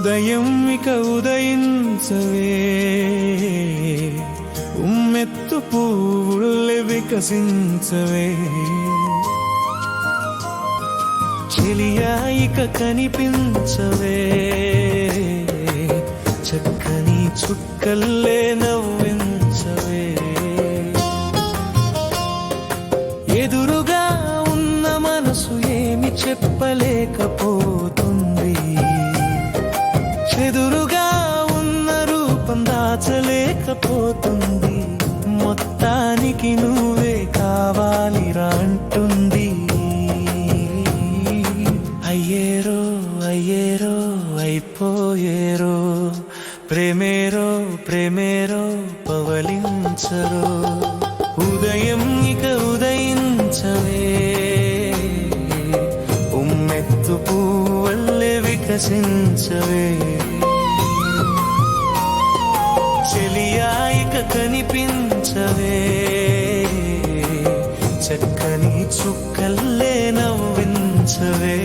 ఉదయం ఇక ఉదయించవే. ఉమ్మెత్తు పువ్వుళ్ళె వికసించవే. చెలియా ఇక కనిపించవే. చక్కని చుక్కల్లే నవ్వించవే. ఎదురుగా ఉన్న మనసు ఏమి చెప్పలేకపో దాచలేకపోతుంది మొత్తానికి నువ్వే కావాలిరా అంటుంది. అయ్యేరో అయ్యేరో అయిపోయేరో. ప్రేమేరో ప్రేమేరో పవలించరో. ఉదయం ఇక ఉదయించవే. ఉమ్మెత్తు పువ్వల్లే వికసించవే. చెలియాయిక కనిపించవే చక్కని చుక్కల్లే నవ్వించవే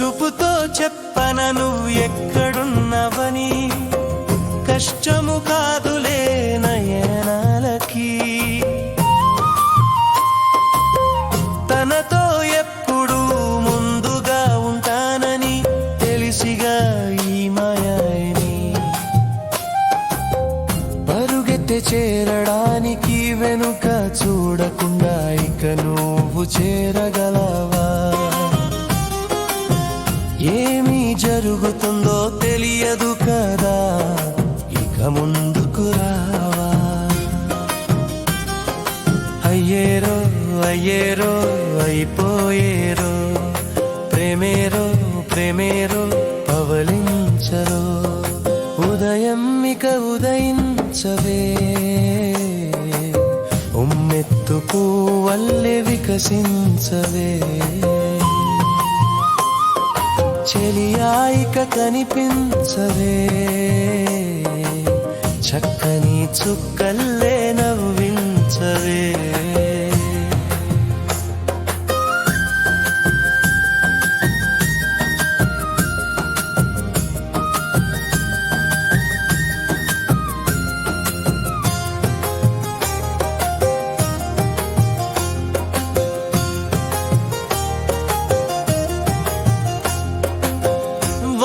చూపుతో చెప్పన నువ్వు ఎక్కడున్నవని కష్టము కాదులే నయనాలకి. తనతో ఎప్పుడు ముందుగా ఉంటానని తెలిసిగా ఈ మాయని. పరుగెత్తి చేరడానికి వెనుక చూడకుండా ఇక నువ్వు చేరగలవా? ఏమి జరుగుతుందో తెలియదు కదా ఇక ముందుకు రావా. అయ్యేరో అయ్యేరో అయిపోయేరో ప్రేమేరో ప్రేమేరో పవలించరో ఉదయం ఇక ఉదయించవే. ఉమ్మెత్తు వల్లె వికసించవే. చెలియాయిక కనిపించవే చక్కని చుక్కల్లే నవ్వించవే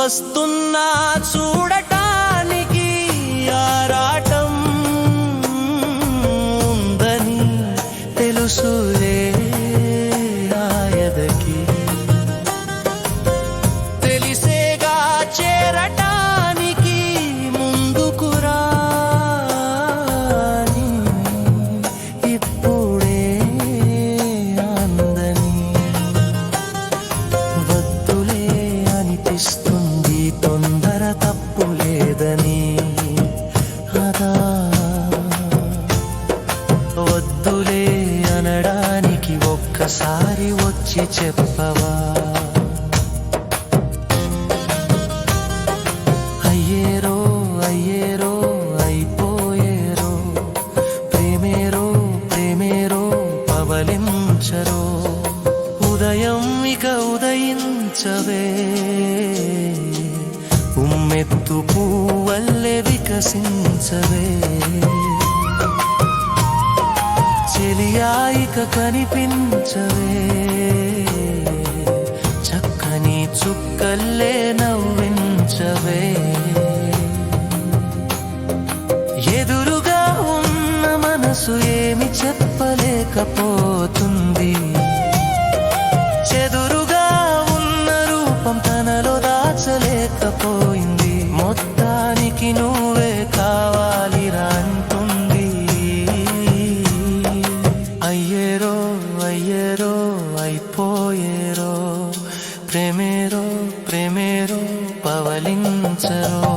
వస్తున్నా చూడ చెప్పవా అయ్యేరో అయ్యేరో అయిపోయేరో ప్రేమేరో ప్రేమేరో పవలించరో. ఉదయం ఇక ఉదయించవే. ఉమ్మెత్తు పువ్వల్లె వికసించవే. చెలియాయిక కనిపించవే. చుక్కల్లే నవ్వించవే. ఎదురుగా ఉన్న మనసు ఏమి చెప్పలేకపోతుంది. చెదురుగా ఉన్న రూపం తనలో దాచలేకపోయింది. మొత్తానికి నువ్వు ప్రేమేరో ప్రేమేరో పవలించరో.